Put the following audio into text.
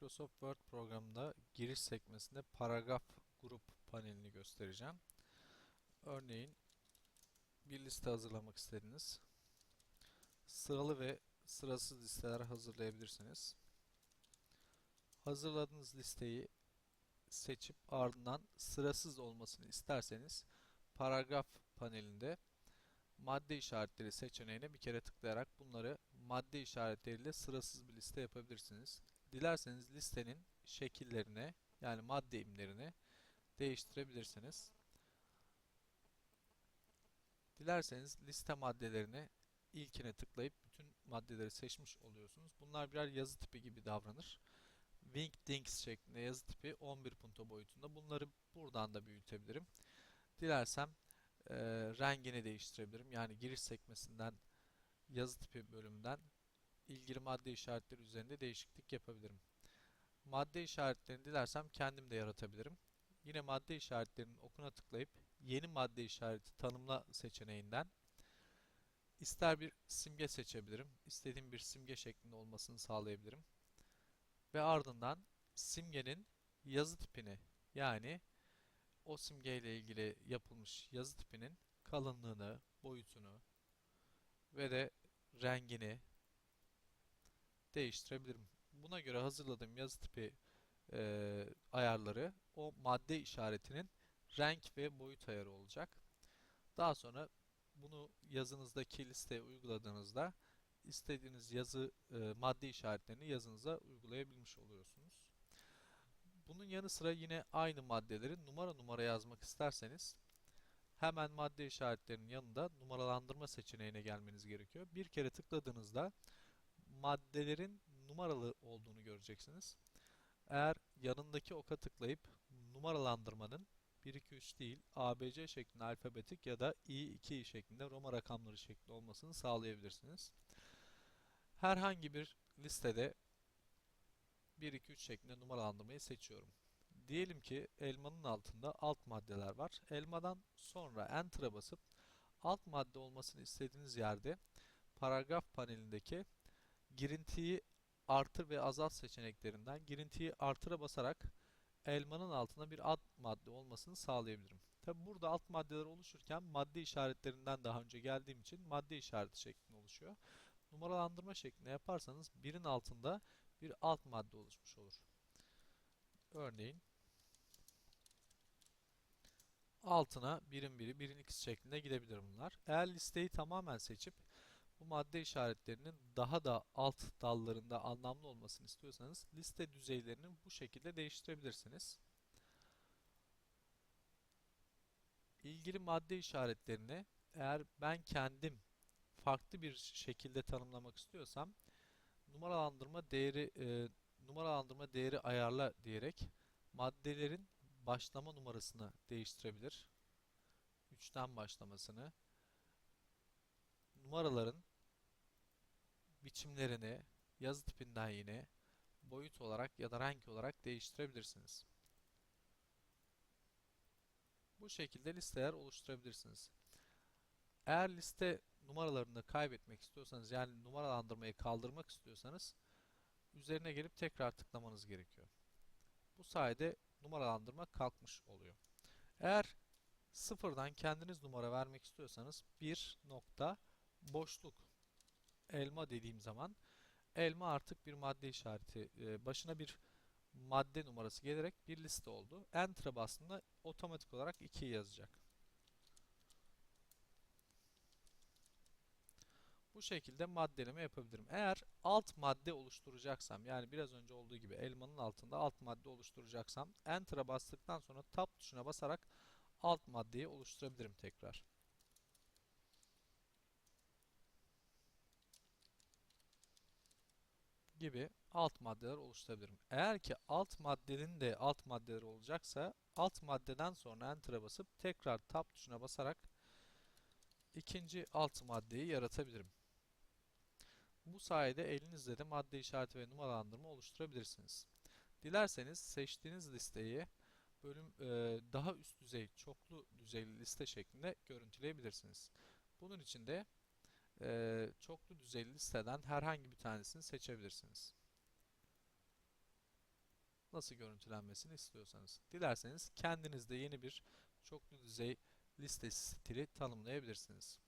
Microsoft Word programında giriş sekmesinde paragraf grup panelini göstereceğim. Örneğin bir liste hazırlamak istediniz. Sıralı ve sırasız listeler hazırlayabilirsiniz. Hazırladığınız listeyi seçip ardından sırasız olmasını isterseniz paragraf panelinde madde işaretleri seçeneğine bir kere tıklayarak bunları madde işaretleriyle sırasız bir liste yapabilirsiniz. Dilerseniz listenin şekillerini yani madde imlerini değiştirebilirsiniz. Dilerseniz liste maddelerini ilkine tıklayıp bütün maddeleri seçmiş oluyorsunuz. Bunlar birer yazı tipi gibi davranır. Wingdings şeklinde yazı tipi 11 punto boyutunda. Bunları buradan da büyütebilirim. Dilersem e, rengini değiştirebilirim. Yani giriş sekmesinden yazı tipi bölümünden ilgili madde işaretleri üzerinde değişiklik yapabilirim. Madde işaretlerini dilersem kendim de yaratabilirim. Yine madde işaretlerinin okuna tıklayıp yeni madde işareti tanımla seçeneğinden ister bir simge seçebilirim. istediğim bir simge şeklinde olmasını sağlayabilirim. Ve ardından simgenin yazı tipini yani o simgeyle ilgili yapılmış yazı tipinin kalınlığını, boyutunu ve de rengini değiştirebilirim. Buna göre hazırladığım yazı tipi e, ayarları o madde işaretinin renk ve boyut ayarı olacak. Daha sonra bunu yazınızdaki listeye uyguladığınızda istediğiniz yazı e, madde işaretlerini yazınıza uygulayabilmiş oluyorsunuz. Bunun yanı sıra yine aynı maddeleri numara numara yazmak isterseniz hemen madde işaretlerinin yanında numaralandırma seçeneğine gelmeniz gerekiyor. Bir kere tıkladığınızda maddelerin numaralı olduğunu göreceksiniz. Eğer yanındaki oka tıklayıp numaralandırmanın 1, 2, 3 değil ABC şeklinde alfabetik ya da I, 2 şeklinde Roma rakamları şeklinde olmasını sağlayabilirsiniz. Herhangi bir listede 1, 2, 3 şeklinde numaralandırmayı seçiyorum. Diyelim ki elmanın altında alt maddeler var. Elmadan sonra Enter'a basıp alt madde olmasını istediğiniz yerde paragraf panelindeki girintiyi artır ve azalt seçeneklerinden girintiyi artıra basarak elmanın altına bir alt madde olmasını sağlayabilirim. Tabi burada alt maddeler oluşurken madde işaretlerinden daha önce geldiğim için madde işareti şeklinde oluşuyor. Numaralandırma şeklinde yaparsanız birin altında bir alt madde oluşmuş olur. Örneğin altına birin biri, birin ikisi şeklinde gidebilir bunlar. Eğer listeyi tamamen seçip bu madde işaretlerinin daha da alt dallarında anlamlı olmasını istiyorsanız liste düzeylerini bu şekilde değiştirebilirsiniz. İlgili madde işaretlerini eğer ben kendim farklı bir şekilde tanımlamak istiyorsam numaralandırma değeri e, numaralandırma değeri ayarla diyerek maddelerin başlama numarasını değiştirebilir. 3'ten başlamasını numaraların biçimlerini yazı tipinden yine boyut olarak ya da renk olarak değiştirebilirsiniz. Bu şekilde listeler oluşturabilirsiniz. Eğer liste numaralarını kaybetmek istiyorsanız yani numaralandırmayı kaldırmak istiyorsanız üzerine gelip tekrar tıklamanız gerekiyor. Bu sayede numaralandırma kalkmış oluyor. Eğer sıfırdan kendiniz numara vermek istiyorsanız bir nokta boşluk elma dediğim zaman elma artık bir madde işareti e, başına bir madde numarası gelerek bir liste oldu. Enter'a bastığında otomatik olarak 2 yazacak. Bu şekilde maddeleme yapabilirim. Eğer alt madde oluşturacaksam yani biraz önce olduğu gibi elmanın altında alt madde oluşturacaksam Enter'a bastıktan sonra Tab tuşuna basarak alt maddeyi oluşturabilirim tekrar. Gibi alt maddeler oluşturabilirim. Eğer ki alt maddenin de alt maddeleri olacaksa alt maddeden sonra Enter'a basıp tekrar Tab tuşuna basarak ikinci alt maddeyi yaratabilirim. Bu sayede elinizde de madde işareti ve numaralandırma oluşturabilirsiniz. Dilerseniz seçtiğiniz listeyi bölüm e, daha üst düzey, çoklu düzeyli liste şeklinde görüntüleyebilirsiniz. Bunun için de e, çoklu düzeyli listeden herhangi bir tanesini seçebilirsiniz. nasıl görüntülenmesini istiyorsanız. Dilerseniz kendiniz de yeni bir çoklu düzey listesi stili tanımlayabilirsiniz.